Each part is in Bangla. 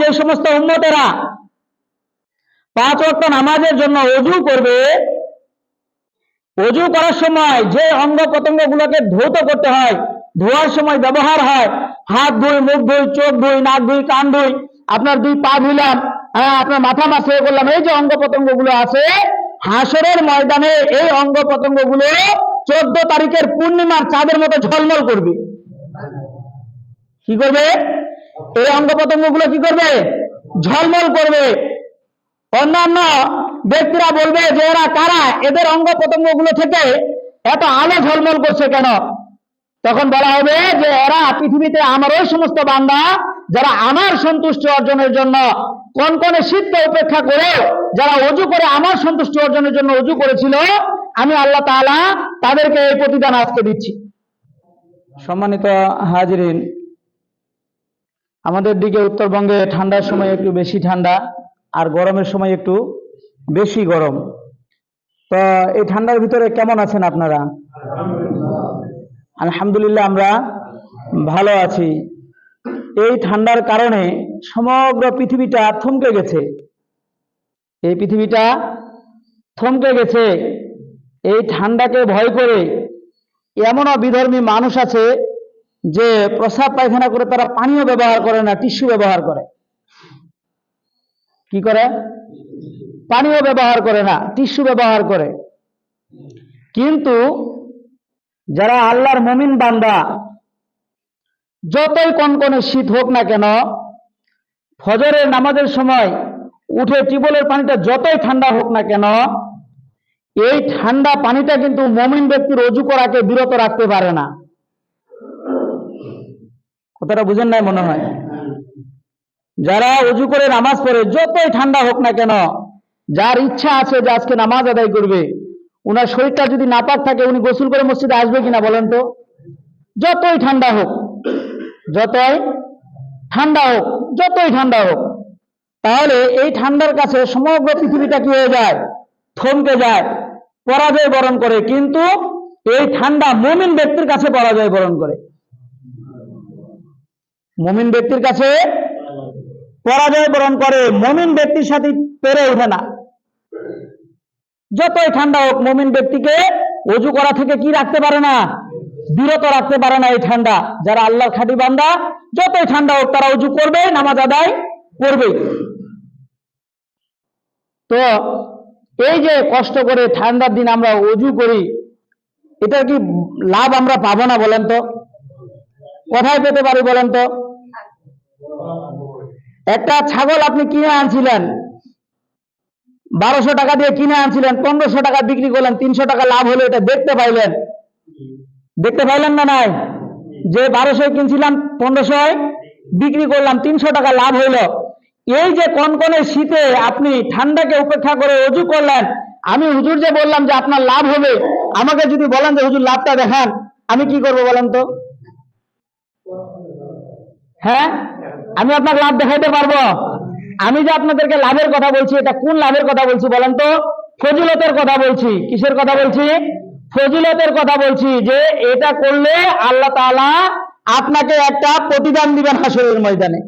যে সমস্ত উম্মতেরা পাঁচ ওয়াক্ত নামাজের জন্য অজু করবে, অজু করার সময় যে অঙ্গ প্রত্যঙ্গ গুলোকে ধৌত করতে হয়, ধোয়ার সময় ব্যবহার হয়, হাত ধুই, মুখ ধুই, চোখ ধুই, নাক ধুই, কান ধুই, আপনার দুই পা ধুইলাম হ্যাঁ আপনার মাথা মাসে করলাম, এই যে অঙ্গ প্রত্যঙ্গগুলো আছে, হাসরের ময়দানে এই অঙ্গ প্রত্যঙ্গগুলো চোদ্দ তারিখের পূর্ণিমার চাঁদের মতো ঝলমল করবে। কি করবে? এই অঙ্গ প্রত্যঙ্গগুলো কি করবে? ঝলমল করবে। অন্যান্য ব্যক্তিরা বলবে যে এরা কারা? এদের অঙ্গ প্রত্যঙ্গগুলো থেকে এত আলো ঝলমল করছে কেন? তখন বলা হবে যে এরা পৃথিবীতে আমার ওই সমস্ত বান্দা যারা আমার সন্তুষ্টি অর্জনের জন্য কোন কোন শীতকে উপেক্ষা করে, যারা অজু করে আমার সন্তুষ্টি অর্জনের জন্য অজু করেছিল, আমি আল্লাহ তাদেরকে এই প্রতিদান আজকে দিচ্ছি। সম্মানিত হাজিরিন আমাদের দিকে উত্তরবঙ্গে ঠান্ডার সময় একটু বেশি ঠান্ডা আর গরমের সময় একটু বেশি গরম। তো এই ঠান্ডার ভিতরে কেমন আছেন আপনারা? আলহামদুলিল্লাহ আমরা ভালো আছি। এই ঠান্ডার কারণে সমগ্র পৃথিবীটা থমকে গেছে। এই পৃথিবীটা থমকে গেছে। এই ঠান্ডাকে ভয় করে এমনও বিধর্মী মানুষ আছে যে প্রসাব পায়খানা করে তারা পানীয় ব্যবহার করে না, টিস্যু ব্যবহার করে। কি করে? পানীয় ব্যবহার করে না, টিস্যু ব্যবহার করে। কিন্তু যারা আল্লাহর মমিন বান্দা, যতই কনকনে শীত হোক না কেন ফজরের নামাজের সময় উঠে টিউবওয়েলের পানিটা যতই ঠান্ডা হোক না কেন, এই ঠান্ডা পানিটা কিন্তু মমিন ব্যক্তির অজু করাকে বিরত রাখতে পারে না। কথাটা বুঝেন নাই মনে হয়? যারা অজু করে নামাজ পড়ে, যতই ঠান্ডা হোক না কেন, যার ইচ্ছা আছে যে আজকে নামাজ আদায় করবে ওনার শরীরটা যদি নাপাক থাকে, উনি গোসল করে মসজিদে আসবে কিনা বলেন তো? যতই ঠান্ডা হোক, যতই ঠান্ডা হোক, যতই ঠান্ডা হোক, তাহলে এই ঠান্ডার কাছে সমগ্র পৃথিবীটা কি হয়ে যায়? থমকে যায়, পরাজয় বরণ করে। কিন্তু এই ঠান্ডা মুমিন ব্যক্তির কাছে পরাজয় বরণ করে। মুমিন ব্যক্তির কাছে পরাজয় বরণ করে, মুমিন ব্যক্তির সাথে পেরে ওঠে না। যতই ঠান্ডা হোক, মুমিন ব্যক্তিকে অজু করা থেকে কি রাখতে পারে না? বিরত রাখতে পারে না এই ঠান্ডা, যারা আল্লাহর খাঁটি বান্দা। যতই ঠান্ডা হোক, তারা অজু করবে, নামাজ আদায় করবে। তো এই যে কষ্ট করে ঠান্ডার দিন আমরা অজু করি এটা কি লাভ আমরা পাবো না বলেন তো? কোথায় পেতে পারি বলেন তো? একটা ছাগল আপনি কিনে আনছিলেন, বারোশো টাকা দিয়ে কিনে আনছিলেন, পনেরোশো টাকা বিক্রি করলেন, তিনশো টাকা লাভ হলো, এটা দেখতে পাইলেন। দেখতে পাইলেন না নাই? যে বারোশো কিনছিলাম, পনেরোশোয় বিক্রি করলাম, তিনশো টাকা লাভ হইল। এই যে কনকনে শীতে আপনি ঠান্ডাকে উপেক্ষা করে অজু করলেন, আমি হুজুর যে বললাম যে আপনার লাভ হবে, আমাকে যদি বলেন যে, হুজুর, লাভটা দেখান, আমি কি করব বলেন তো? হ্যাঁ? আমি আপনাকে লাভ দেখাইতে পারব। আমি যে আপনাদেরকে লাভের কথা বলছি, এটা কোন লাভের কথা বলছি বলেন তো? ফজিলতের কথা বলছি। কিসের কথা বলছি? ফজিলতের কথা বলছি যে এটা করলে আল্লাহ তাআলা আপনাকে একটা প্রতিদান দিবেন হাসরের ময়দানে।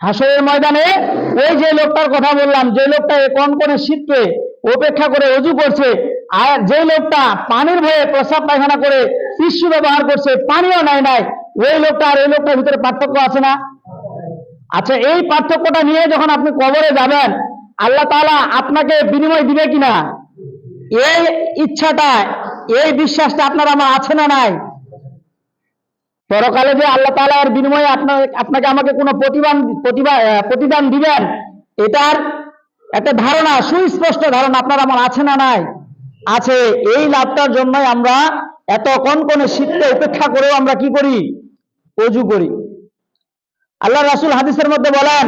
হাসরের ময়দানে ওই যে লোকটার কথা বললাম, যে লোকটা এই কনকনে শীতকে উপেক্ষা করে অজু করছে, আর যে লোকটা পানির ভয়ে প্রসাব পায়খানা করে টিস্যু ব্যবহার করছে, পানিও নাই নাই ওই লোকটা আর এই লোকটার ভিতরে পার্থক্য আছে না? আচ্ছা এই পার্থক্যটা নিয়ে যখন আপনি কবরে যাবেন, আল্লাহ তালা আপনাকে বিনিময় দিবে কিনা? এই ইচ্ছাটা, এই বিশ্বাসটা আপনার আমার আছে না নাই? পরকালে যে আল্লাহ তাআলার বিনিময়ে আপনার, আপনাকে আমাকে কোনো প্রতিদান প্রতিভা প্রতিদান দিবেন, এটার একটা ধারণা, সুস্পষ্ট ধারণা আপনার আমার আছে না নাই? আছে, এই লাভটার জন্যই আমরা এত কনকনে শীতকে উপেক্ষা করেও আমরা কি করি? অজু করি। আল্লাহ রাসুল হাদিসের মধ্যে বলেন,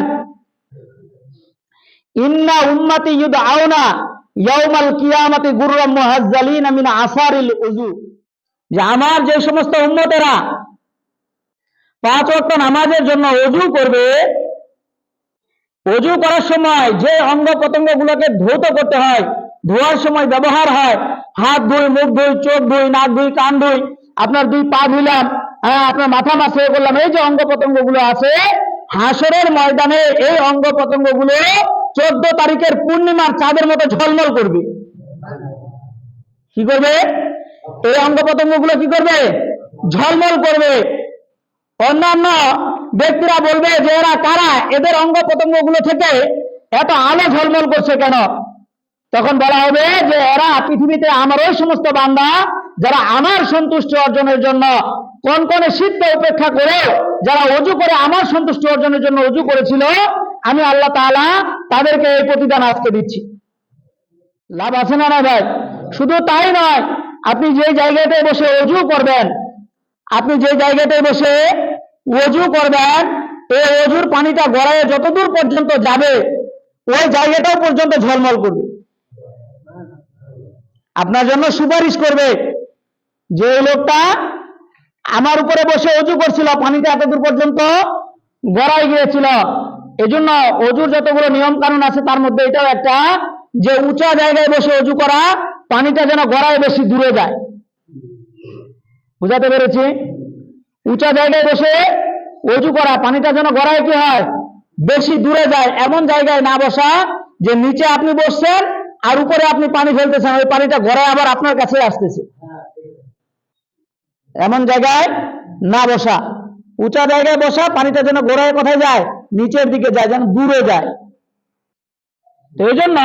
ইন্না উম্মতি ইউদআউনা ইয়াউমাল কিয়ামাতি মুহাজ্জালিনা আসারিল যে আমার যে সমস্ত উম্মতেরা পাঁচ ওয়াক্ত নামাজের জন্য অজু করবে, অজু করার সময় যে অঙ্গ প্রত্যঙ্গ গুলোকে ধৌত করতে হয়, ধোয়ার সময় ব্যবহার হয়, হাত ধুই, মুখ ধুই, চোখ ধুই, নাক ধুই, কান ধুই, আপনার দুই পা ধুইলাম হ্যাঁ আপনার মাথা মাসে করলাম এই যে অঙ্গ প্রত্যঙ্গগুলো আছে, হাসরের ময়দানে এই অঙ্গ প্রত্যঙ্গগুলো চোদ্দ তারিখের পূর্ণিমার চাঁদের মতো ঝলমল করবে। কি করবে? এই অঙ্গ প্রত্যঙ্গগুলো কি করবে? ঝলমল করবে। অন্যান্য ব্যক্তিরা বলবে যে এরা কারা? এদের অঙ্গ প্রত্যঙ্গগুলো থেকে এত আলো ঝলমল করছে কেন? তখন বলা হবে যে এরা পৃথিবীতে আমার ওই সমস্ত বান্দা যারা আমার সন্তুষ্টি অর্জনের জন্য কোন কোন শীতকে উপেক্ষা করে যারা অজু করে আমার সন্তুষ্টি অর্জনের জন্য অজু করেছিল, আমি আল্লাহ তাআলা তাদেরকে এই প্রতিদান আজকে দিচ্ছি। লাভ আছে না না ভাই? শুধু তাই নয়, আপনি যে জায়গাতে বসে অজু করবেন, আপনি যে জায়গাতে বসে অজু করবেন, এই অজুর পানিটা গড়ায় যতদূর পর্যন্ত যাবে, ওই জায়গাটাও পর্যন্ত ঝলমল করবে। আপনার জন্য সুপারিশ করবে যে লোকটা আমার উপরে বসে অজু করছিল, পানিটা এতদূর পর্যন্ত গড়াই গিয়েছিল। এজন্য অজুর যতগুলো নিয়ম কানুন আছে, তার মধ্যে এটাও একটা যে উঁচা জায়গায় বসে অজু করা, পানিটা যেন গড়ায় বেশি দূরে যায়। বুঝাতে পেরেছি? উঁচা জায়গায় বসে অজু করা, পানিটা যেন গড়ায় কি হয়? বেশি দূরে যায়, এমন জায়গায় না বসা, যে নিচে আপনি বসছেন আর উপরে আপনি পানি ফেলতেছেন, ওই পানিটা গড়ায় আবার আপনার কাছে আসতেছে। এমন জায়গায় না বসা। উঁচা জায়গায় বসা, পানিটা যেন গোড়ায় কোথায় যায়, নিচের দিকে যায়, যেন দূরে যায়। তো এই জন্য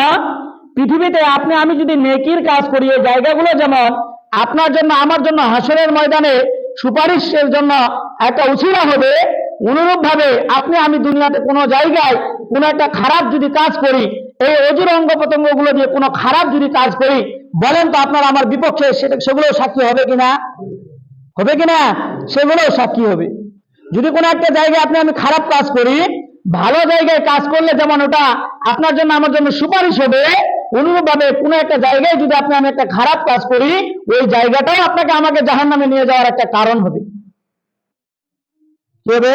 পৃথিবীতে আপনি, আমি যদি নেকির কাজ করি, এই জায়গাগুলো যেমন আপনার জন্য, আমার জন্য হাসরের ময়দানে সুপারিশের জন্য একটা উছিলা হবে অনুরূপ ভাবে আপনি, আমি দুনিয়াতে কোনো জায়গায় কোনো একটা খারাপ যদি কাজ করি, এই অজুর অঙ্গ প্রত্যঙ্গগুলো দিয়ে কোনো খারাপ যদি কাজ করি, বলেন তো আপনার আমার বিপক্ষে সেটা সেগুলো সাক্ষী হবে কিনা? হবে কিনা সেগুলো সাক্ষী হবে? যদি কোনো একটা জায়গায় আপনি, আমি খারাপ কাজ করি, ভালো জায়গায় কাজ করলে যেমন ওটা আপনার জন্য, আমার জন্য সুপারিশ হবে অনুরূপ ভাবে কোনো একটা জায়গায় যদি আপনি, আমি একটা খারাপ কাজ করি, ওই জায়গাটাও আপনাকে আমাকে জাহান নামে নিয়ে যাওয়ার একটা কারণ হবে। কি হবে?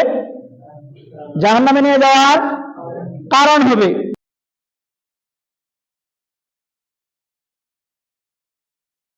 জাহান নামে নিয়ে যাওয়ার কারণ হবে।